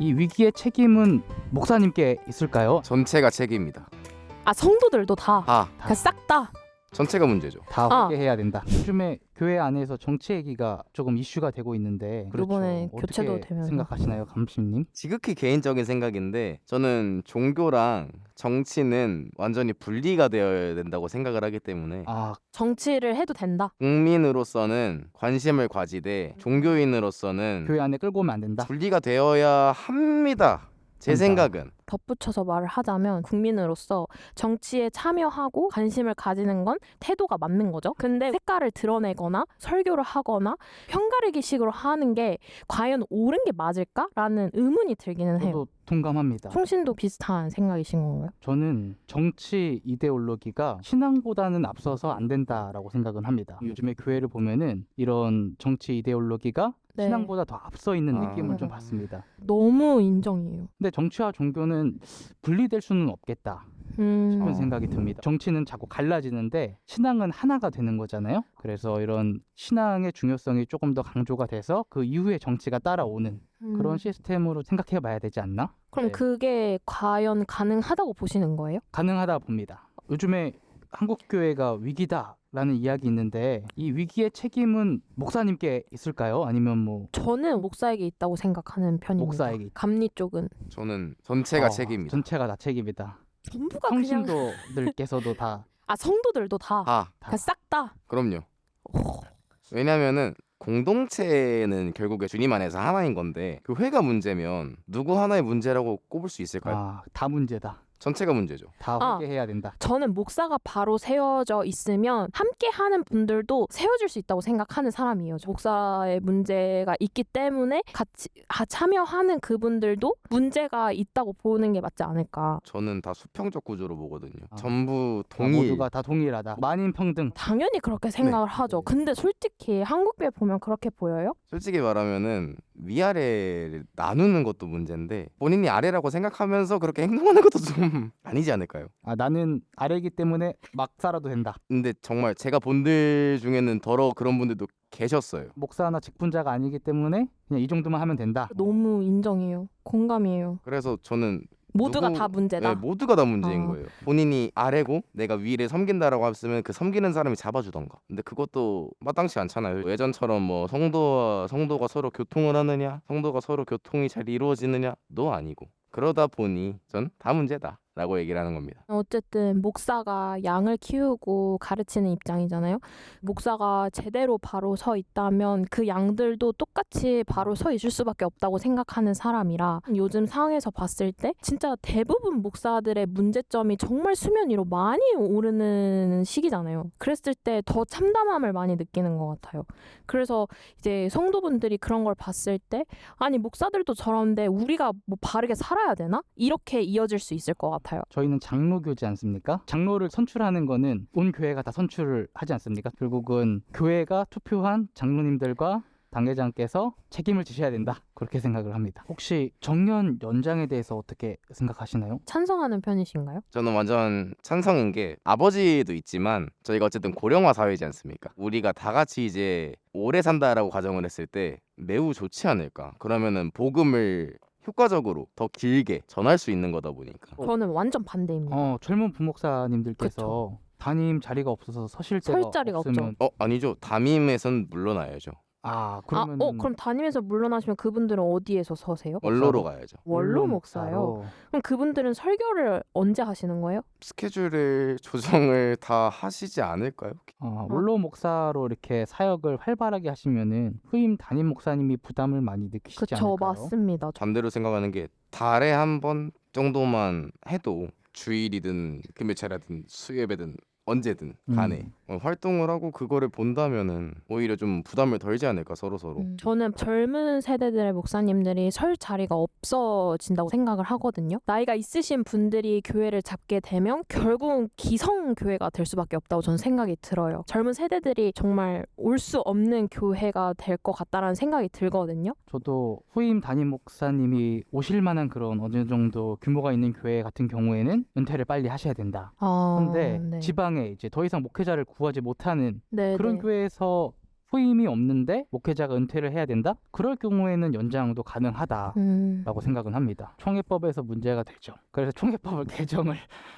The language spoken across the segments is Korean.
이 위기의 책임은 목사님께 있을까요? 전체가 책임이다. 아 성도들도 다. 다 그러니까 싹 다. 전체가 문제죠. 다 아. 회개해야 된다. 요즘에 교회 안에서 정치 얘기가 조금 이슈가 되고 있는데 그렇죠. 요번에 어떻게 교체도 되면서. 생각하시나요, 감심님? 지극히 개인적인 생각인데 저는 종교랑 정치는 완전히 분리가 되어야 된다고 생각을 하기 때문에 아 정치를 해도 된다. 국민으로서는 관심을 가지되 종교인으로서는 교회 안에 끌고 오면 안 된다. 분리가 되어야 합니다. 제 한다. 생각은 덧붙여서 말을 하자면 국민으로서 정치에 참여하고 관심을 가지는 건 태도가 맞는 거죠. 근데 색깔을 드러내거나 설교를 하거나 편가르기 식으로 하는 게 과연 옳은 게 맞을까라는 의문이 들기는 해요. 저도 동감합니다. 송신도 비슷한 생각이신 건가요? 저는 정치 이데올로기가 신앙보다는 앞서서 안 된다라고 생각은 합니다. 요즘에 교회를 보면은 이런 정치 이데올로기가 네. 신앙보다 더 앞서 있는 아. 느낌을 좀 받습니다. 너무 인정이에요. 근데 정치와 종교는 분리될 수는 없겠다 음. 싶은 어. 생각이 듭니다. 정치는 자꾸 갈라지는데 신앙은 하나가 되는 거잖아요. 그래서 이런 신앙의 중요성이 조금 더 강조가 돼서 그 이후에 정치가 따라오는 음. 그런 시스템으로 생각해 봐야 되지 않나? 그럼 네. 그게 과연 가능하다고 보시는 거예요? 가능하다 봅니다. 요즘에 한국 교회가 위기다 라는 이야기 있는데 이 위기의 책임은 목사님께 있을까요? 아니면 뭐 저는 목사에게 있다고 생각하는 편입니다. 목사에게. 감리 쪽은 저는 전체가 어, 책임이다. 전체가 다 책임이다. 전부가 그냥 성신도들께서도 다 아 성도들도 다. 다 그러니까 싹 다. 그럼요. 왜냐면은 공동체는 결국에 주님 안에서 하나인 건데 그 회가 문제면 누구 하나의 문제라고 꼽을 수 있을까요? 아, 다 문제다. 전체가 문제죠. 다 아. 회개해야 된다. 저는 목사가 바로 세워져 있으면 함께 하는 분들도 세워질 수 있다고 생각하는 사람이에요. 목사의 문제가 있기 때문에 같이 아, 참여하는 그분들도 문제가 있다고 보는 게 맞지 않을까. 저는 다 수평적 구조로 보거든요. 아. 전부 다 동일. 모두가 다 동일하다. 만인 평등. 당연히 그렇게 생각을 하죠. 네. 근데 솔직히 한국에 보면 그렇게 보여요? 솔직히 말하면은 위아래를 나누는 것도 문제인데 본인이 아래라고 생각하면서 그렇게 행동하는 것도 좀 아니지 않을까요? 아, 나는 아래이기 때문에 막 살아도 된다. 근데 정말 제가 본들 중에는 더러 그런 분들도 계셨어요. 목사나 직분자가 아니기 때문에 그냥 이 정도만 하면 된다. 너무 인정해요. 공감이에요. 그래서 저는 모두가 누구- 다 문제다. 네, 모두가 다 문제인 어. 거예요. 본인이 아래고 내가 위를 섬긴다라고 했으면 그 섬기는 사람이 잡아주던가. 근데 그것도 마땅치 않잖아요. 예전처럼 뭐 성도와 성도가 서로 교통을 하느냐, 성도가 서로 교통이 잘 이루어지느냐 도 아니고 그러다 보니 전 다 문제다 라고 얘기를 하는 겁니다. 어쨌든 목사가 양을 키우고 가르치는 입장이잖아요. 목사가 제대로 바로 서 있다면 그 양들도 똑같이 바로 서 있을 수밖에 없다고 생각하는 사람이라 요즘 상황에서 봤을 때 진짜 대부분 목사들의 문제점이 정말 수면 위로 많이 오르는 시기잖아요. 그랬을 때 더 참담함을 많이 느끼는 것 같아요. 그래서 이제 성도분들이 그런 걸 봤을 때 아니 목사들도 저런데 우리가 뭐 바르게 살아야 되나? 이렇게 이어질 수 있을 것 같아요. 저희는 장로 교지 않습니까? 장로를 선출하는 거는 온 교회가 다 선출을 하지 않습니까? 결국은 교회가 투표한 장로님들과 당회장께서 책임을 지셔야 된다. 그렇게 생각을 합니다. 혹시 정년 연장에 대해서 어떻게 생각하시나요? 찬성하는 편이신가요? 저는 완전 찬성인 게 아버지도 있지만 저희가 어쨌든 고령화 사회지 않습니까? 우리가 다 같이 이제 오래 산다라고 가정을 했을 때 매우 좋지 않을까? 그러면은 복음을 효과적으로 더 길게 전할 수 있는 거다 보니까. 저는 완전 반대입니다. 어, 젊은 부목사님들께서 담임 자리가 없어서 서실 때가 자리가 없으면 어 아니죠. 담임에선 물러나야죠 아 아, 그러면 어, 그럼 담임에서 물러나시면 그분들은 어디에서 서세요? 원로로 가야죠 원로 목사요. 그럼 그분들은 설교를 언제 하시는 거예요? 스케줄을 조정을 다 하시지 않을까요? 어, 원로 목사로 이렇게 사역을 활발하게 하시면은 후임 담임 목사님이 부담을 많이 느끼시지 그쵸, 않을까요? 맞습니다. 반대로 생각하는 게 달에 한 번 정도만 해도 주일이든 금요일이든 수요일이든 언제든 간에 음. 어, 활동을 하고 그거를 본다면은 오히려 좀 부담을 덜지 않을까 서로 서로. 음, 저는 젊은 세대들의 목사님들이 설 자리가 없어진다고 생각을 하거든요. 나이가 있으신 분들이 교회를 잡게 되면 결국 기성 교회가 될 수밖에 없다고 저는 생각이 들어요. 젊은 세대들이 정말 올 수 없는 교회가 될 것 같다라는 생각이 들거든요. 저도 후임 담임 목사님이 오실 만한 그런 어느 정도 규모가 있는 교회 같은 경우에는 은퇴를 빨리 하셔야 된다. 아, 근데 네. 지방에 이제 더 이상 목회자를 구 하지 못하는 네, 그런 네. 교회에서 후임이 없는데 목회자가 은퇴를 해야 된다? 그럴 경우에는 연장도 가능하다라고 음. 생각은 합니다. 총회법에서 문제가 되죠. 그래서 총회법을 개정을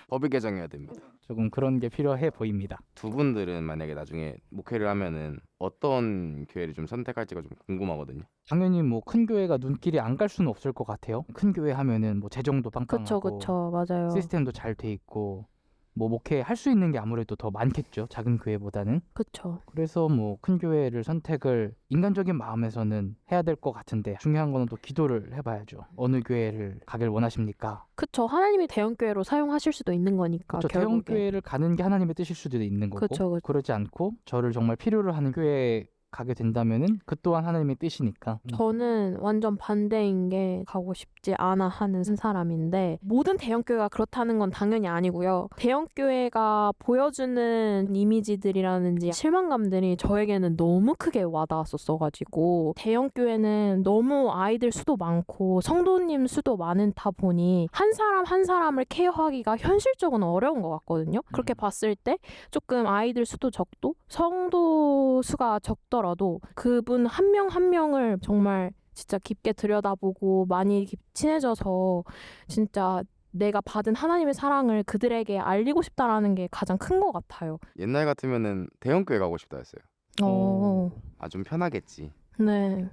법을 개정해야 됩니다. 조금 그런 게 필요해 보입니다. 두 분들은 만약에 나중에 목회를 하면은 어떤 교회를 좀 선택할지가 좀 궁금하거든요. 당연히 뭐 큰 교회가 눈길이 안 갈 수는 없을 것 같아요. 큰 교회 하면은 뭐 재정도 빵빵하고 그쵸 그쵸 맞아요. 시스템도 잘 돼 있고 뭐 목회 할 수 있는 게 아무래도 더 많겠죠. 작은 교회보다는. 그쵸. 그래서 뭐 큰 교회를 선택을 인간적인 마음에서는 해야 될 것 같은데 중요한 거는 또 기도를 해봐야죠. 어느 교회를 가길 원하십니까? 그쵸. 하나님이 대형 교회로 사용하실 수도 있는 거니까 그렇죠. 대형. 교회를 가는 게 하나님의 뜻일 수도 있는 거고 그쵸, 그쵸. 그러지 않고 저를 정말 필요로 하는 교회에 가게 된다면은 그 또한 하나님의 뜻이니까. 저는 완전 반대인 게 가고 싶지 않아 하는 사람인데 모든 대형 교회가 그렇다는 건 당연히 아니고요. 대형 교회가 보여주는 이미지들이라든지 실망감들이 저에게는 너무 크게 와닿았었어 가지고 대형 교회는 너무 아이들 수도 많고 성도님 수도 많다 보니 한 사람 한 사람을 케어하기가 현실적으로 어려운 것 같거든요. 그렇게 음. 봤을 때 조금 아이들 수도 적도 성도 수가 적더 라도 그분 한 명 한 명을 정말 진짜 깊게 들여다보고 많이 깊- 친해져서 진짜 내가 받은 하나님의 사랑을 그들에게 알리고 싶다라는 게 가장 큰 것 같아요. 옛날 같으면은 대형 교회 가고 싶다 했어요. 어, 아 좀 편하겠지.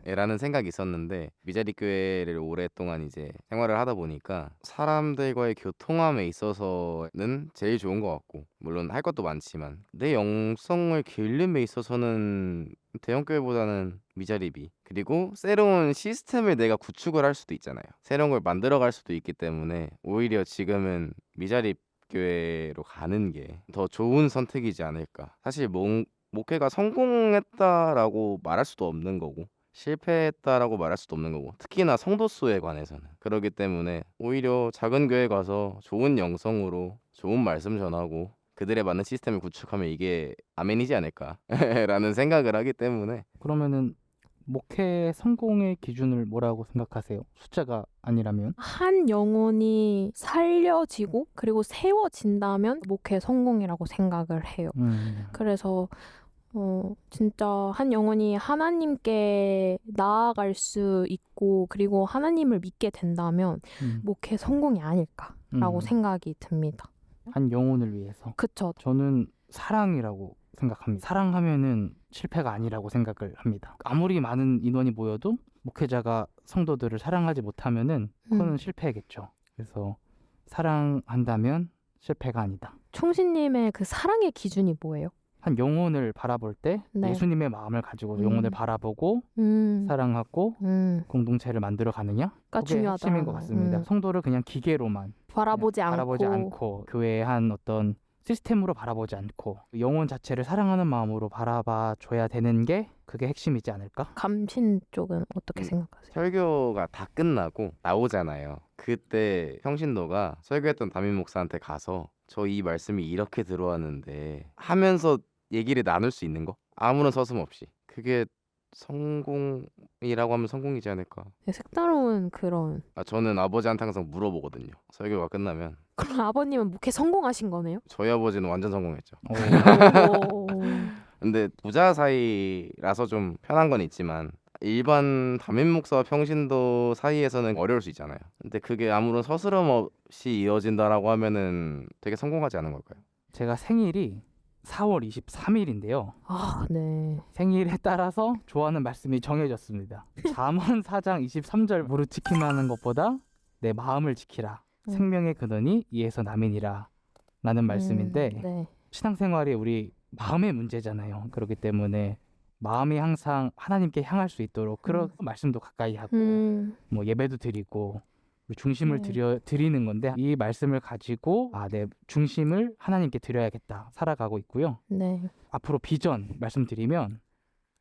네, 라는 생각이 있었는데 미자리 교회를 오랫동안 이제 생활을 하다 보니까 사람들과의 교통함에 있어서는 제일 좋은 것 같고 물론 할 것도 많지만 내 영성을 기르는 있어서는 대형 교회보다는 미자립이 그리고 새로운 시스템을 내가 구축을 할 수도 있잖아요. 새로운 걸 만들어 갈 수도 있기 때문에 오히려 지금은 미자립 교회로 가는 게 더 좋은 선택이지 않을까. 사실 목, 목회가 성공했다라고 말할 수도 없는 거고 실패했다라고 말할 수도 없는 거고 특히나 성도 수에 관해서는 그렇기 때문에 오히려 작은 교회 가서 좋은 영성으로 좋은 말씀 전하고 그들에 맞는 시스템을 구축하면 이게 아멘이지 않을까라는 생각을 하기 때문에 그러면은 목회 성공의 기준을 뭐라고 생각하세요? 숫자가 아니라면? 한 영혼이 살려지고 그리고 세워진다면 목회 성공이라고 생각을 해요. 음. 그래서 어 진짜 한 영혼이 하나님께 나아갈 수 있고 그리고 하나님을 믿게 된다면 음. 목회 성공이 아닐까라고 음. 생각이 듭니다. 한 영혼을 위해서. 그쵸? 저는 사랑이라고 생각합니다. 사랑하면은 실패가 아니라고 생각을 합니다. 아무리 많은 인원이 모여도 목회자가 성도들을 사랑하지 못하면은 그거는 음. 실패겠죠. 그래서 사랑한다면 실패가 아니다. 총신님의 그 사랑의 기준이 뭐예요? 한 영혼을 바라볼 때 네. 예수님의 마음을 가지고 음. 영혼을 바라보고 음, 사랑하고 음, 공동체를 만들어 가느냐? 그러니까 그게 중요하다. 핵심인 것 같습니다. 음. 성도를 그냥 기계로만 바라보지 않고, 바라보지 않고 교회의 한 어떤 시스템으로 바라보지 않고 영혼 자체를 사랑하는 마음으로 바라봐 줘야 되는 게 그게 핵심이지 않을까? 감신 쪽은 어떻게 음. 생각하세요? 설교가 다 끝나고 나오잖아요. 그때 평신도가 설교했던 담임 목사한테 가서 저 이 말씀이 이렇게 들어왔는데 하면서 얘기를 나눌 수 있는 거 아무런 서슴없이 그게 성공이라고 하면 성공이지 않을까. 네, 색다른 그런 아, 저는 아버지한테 항상 물어보거든요. 설교가 끝나면 그럼 아버님은 목회 성공하신 거네요? 저희 아버지는 완전 성공했죠. 오. 근데 부자 사이라서 좀 편한 건 있지만 일반 담임 목사와 평신도 사이에서는 어려울 수 있잖아요. 근데 그게 아무런 서스럼 없이 이어진다라고 하면은 되게 성공하지 않은 걸까요? 제가 생일이 4월 23일인데요. 아, 네. 생일에 따라서 좋아하는 말씀이 정해졌습니다. 잠언 4장 23절 무릇 지킴하는 것보다 내 마음을 지키라. 음. 생명의 근원이 이에서 남이니라. 라는 말씀인데 음, 네. 신앙생활이 우리 마음의 문제잖아요. 그렇기 때문에 마음이 항상 하나님께 향할 수 있도록 그런 말씀도 가까이 하고 음, 뭐 예배도 드리고 중심을 네. 드려 드리는 건데 이 말씀을 가지고 아 내 중심을 하나님께 드려야겠다 살아가고 있고요. 네. 앞으로 비전 말씀드리면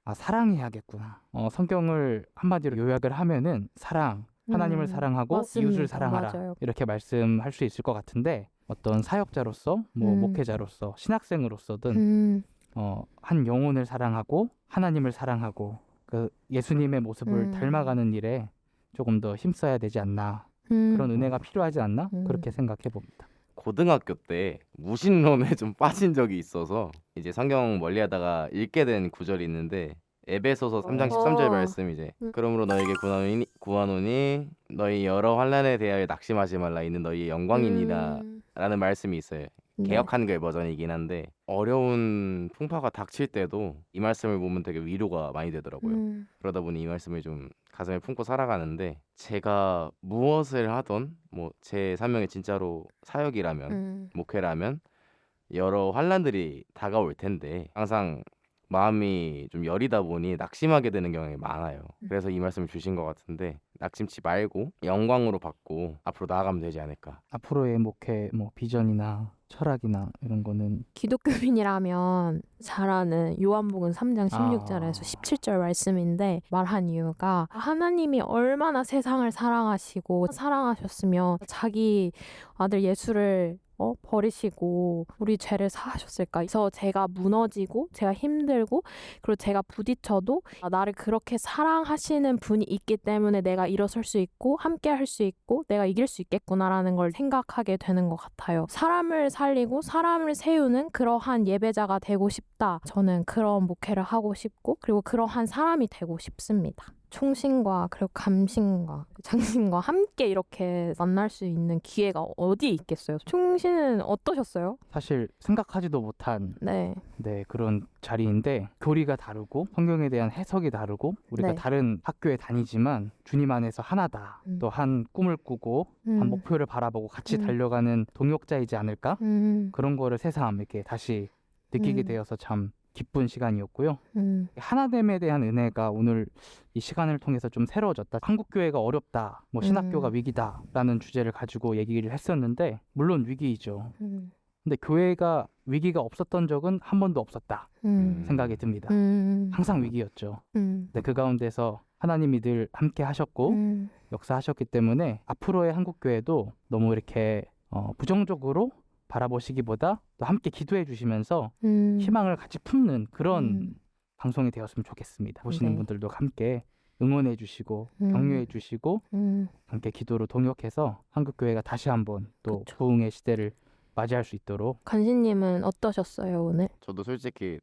아 사랑해야겠구나. 어, 성경을 한마디로 요약을 하면은 사랑 하나님을 음, 사랑하고 맞습니다. 이웃을 사랑하라 맞아요. 이렇게 말씀할 수 있을 것 같은데 어떤 사역자로서 뭐 음. 목회자로서 신학생으로서든 음, 어, 한 영혼을 사랑하고 하나님을 사랑하고 그 예수님의 모습을 음. 닮아가는 일에 조금 더 힘써야 되지 않나 음. 그런 은혜가 필요하지 않나 음. 그렇게 생각해 봅니다. 고등학교 때 무신론에 좀 빠진 적이 있어서 이제 성경 멀리하다가 읽게 된 구절이 있는데 에베소서 3장 어. 13절 말씀 이제 음. 그러므로 너에게 구하노니 구하노니 너희 여러 환란에 대하여 낙심하지 말라 이는 너희의 영광이니라 음, 라는 말씀이 있어요. 네. 개역 한글 버전이긴 한데 어려운 풍파가 닥칠 때도 이 말씀을 보면 되게 위로가 많이 되더라고요. 음, 그러다 보니 이 말씀을 좀 가슴에 품고 살아가는데 제가 무엇을 하던 뭐 제 사명이 진짜로 사역이라면 음, 목회라면 여러 환란들이 다가올 텐데 항상 마음이 좀 여리다 보니 낙심하게 되는 경향이 많아요. 그래서 이 말씀을 주신 것 같은데 낙심치 말고 영광으로 받고 앞으로 나아가면 되지 않을까. 앞으로의 목회 뭐 비전이나 철학이나 이런 거는 기독교인이라면 잘 아는 요한복음 3장 16절에서 아. 17절 말씀인데 말한 이유가 하나님이 얼마나 세상을 사랑하시고 사랑하셨으며 자기 아들 예수를 어, 버리시고 우리 죄를 사하셨을까? 그래서 제가 무너지고 제가 힘들고 그리고 제가 부딪혀도 아, 나를 그렇게 사랑하시는 분이 있기 때문에 내가 일어설 수 있고 함께 할 수 있고 내가 이길 수 있겠구나라는 걸 생각하게 되는 것 같아요. 사람을 살리고 사람을 세우는 그러한 예배자가 되고 싶다. 저는 그런 목회를 하고 싶고 그리고 그러한 사람이 되고 싶습니다. 총신과 그리고 감신과 장신과 함께 이렇게 만날 수 있는 기회가 어디 있겠어요? 총신은 어떠셨어요? 사실 생각하지도 못한 네. 네, 그런 자리인데 교리가 다르고 성경에 대한 해석이 다르고 우리가 네. 다른 학교에 다니지만 주님 안에서 하나다. 음. 또 한 꿈을 꾸고 한 음. 목표를 바라보고 같이 음. 달려가는 동역자이지 않을까? 음. 그런 거를 새삼 이렇게 다시 느끼게 음. 되어서 참 기쁜 시간이었고요. 음. 하나됨에 대한 은혜가 오늘 이 시간을 통해서 좀 새로워졌다. 한국 교회가 어렵다. 뭐 신학교가 음. 위기다라는 주제를 가지고 얘기를 했었는데 물론 위기이죠. 음. 근데 교회가 위기가 없었던 적은 한 번도 없었다 음. 생각이 듭니다. 음. 항상 위기였죠. 음. 근데 그 가운데서 하나님이 늘 함께 하셨고 음. 역사하셨기 때문에 앞으로의 한국 교회도 너무 이렇게 어, 부정적으로 바라보시기보다 또 함께 기도해 주시면서 음. 희망을 같이 품는 그런 음. 방송이 되었으면 좋겠습니다. 보시는 네. 분들도 함께 응원해 주시고 음. 격려해 주시고 음. 함께 기도로 동역해서 한국 교회가 다시 한번 또 그쵸. 부흥의 시대를 맞이할 수 있도록 간신님은 어떠셨어요 오늘? 저도 솔직히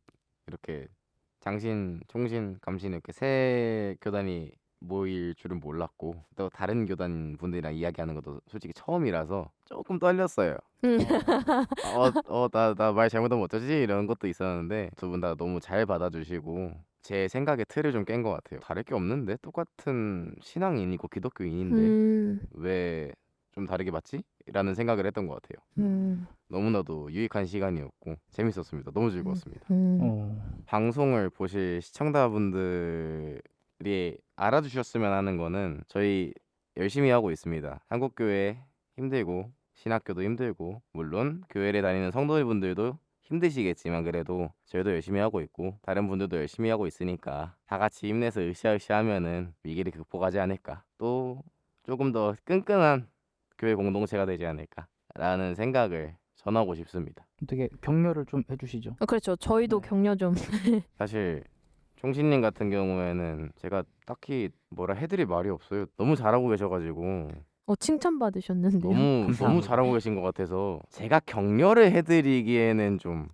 이렇게 장신, 총신, 감신 이렇게 세 교단이 모일 줄은 몰랐고 또 다른 교단 분들이랑 이야기하는 것도 솔직히 처음이라서 조금 떨렸어요. 음. 어어나 나 말 잘못하면 어쩌지 이런 것도 있었는데 두 분 다 너무 잘 받아주시고 제 생각의 틀을 좀 깬 것 같아요. 다를 게 없는데 똑같은 신앙인이고 기독교인인데 음. 왜좀 다르게 봤지? 라는 생각을 했던 것 같아요. 음. 너무나도 유익한 시간이었고 재밌었습니다. 너무 즐거웠습니다. 음. 어, 방송을 보실 시청자분들 이 알아주셨으면 하는 거는 저희 열심히 하고 있습니다. 한국 교회 힘들고 신학교도 힘들고 물론 교회를 다니는 성도분들도 힘드시겠지만 그래도 저희도 열심히 하고 있고 다른 분들도 열심히 하고 있으니까 다 같이 힘내서 으쌰으쌰 하면은 위기를 극복하지 않을까 또 조금 더 끈끈한 교회 공동체가 되지 않을까라는 생각을 전하고 싶습니다. 어떻게 격려를 좀 해주시죠. 어, 그렇죠. 저희도 네. 격려 좀. 사실 총신님 같은 경우에는 제가 딱히 뭐라 해드릴 말이 없어요. 너무 잘하고 계셔가지고 어 칭찬 받으셨는데요. 너무 너무 감사합니다. 잘하고 계신 것 같아서 제가 격려를 해드리기에는 좀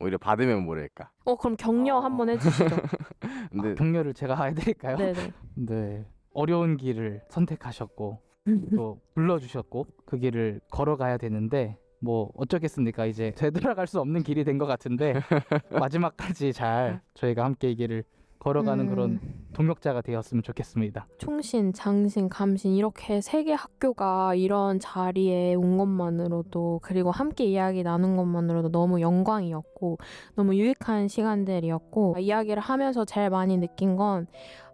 오히려 받으면 뭐랄까. 어 그럼 격려 어. 한번 해주시죠. 근데 아, 격려를 제가 해드릴까요? 네네. 네. 어려운 길을 선택하셨고 또 불러주셨고 그 길을 걸어가야 되는데 뭐 어쩌겠습니까 이제 되돌아갈 수 없는 길이 된 것 같은데 마지막까지 잘 저희가 함께 이 길을 걸어가는 그런 음. 동역자가 되었으면 좋겠습니다. 총신, 장신, 감신 이렇게 세 개 학교가 이런 자리에 온 것만으로도 그리고 함께 이야기 나눈 것만으로도 너무 영광이었고 너무 유익한 시간들이었고 이야기를 하면서 제일 많이 느낀 건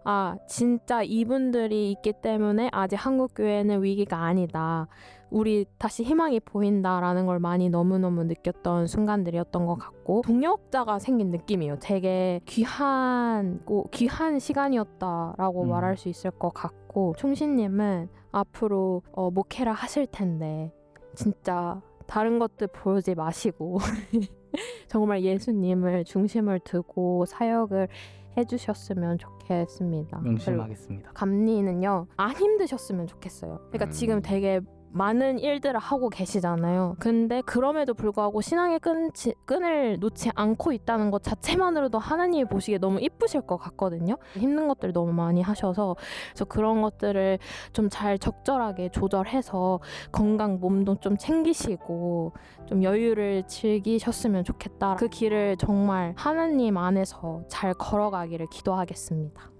아, 진짜 이분들이 있기 때문에 아직 한국 교회는 위기가 아니다. 우리 다시 희망이 보인다라는 걸 많이 너무너무 느꼈던 순간들이었던 것 같고 동역자가 생긴 느낌이에요. 되게 귀한 귀한 시간이었다라고 음. 말할 수 있을 것 같고 총신님은 앞으로 어, 목회를 하실 텐데 진짜 다른 것들 보지 마시고 정말 예수님을 중심을 두고 사역을 해주셨으면 좋겠습니다. 명심하겠습니다. 감리는요 안 힘드셨으면 좋겠어요. 그러니까 음. 지금 되게 많은 일들을 하고 계시잖아요. 근데 그럼에도 불구하고 신앙의 끈, 끈을 놓지 않고 있다는 것 자체만으로도 하나님이 보시기에 너무 이쁘실 것 같거든요. 힘든 것들 너무 많이 하셔서 그래서 그런 것들을 좀 잘 적절하게 조절해서 건강 몸도 좀 챙기시고 좀 여유를 즐기셨으면 좋겠다. 그 길을 정말 하나님 안에서 잘 걸어가기를 기도하겠습니다.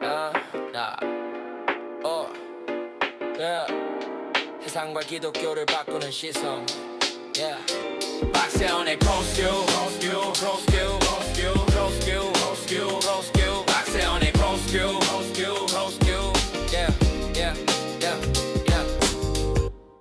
아, 아, 어, yeah. 세상과 기독교를 바꾸는 시선, yeah. 박세원의 코스튜, 코스튜, 코스튜.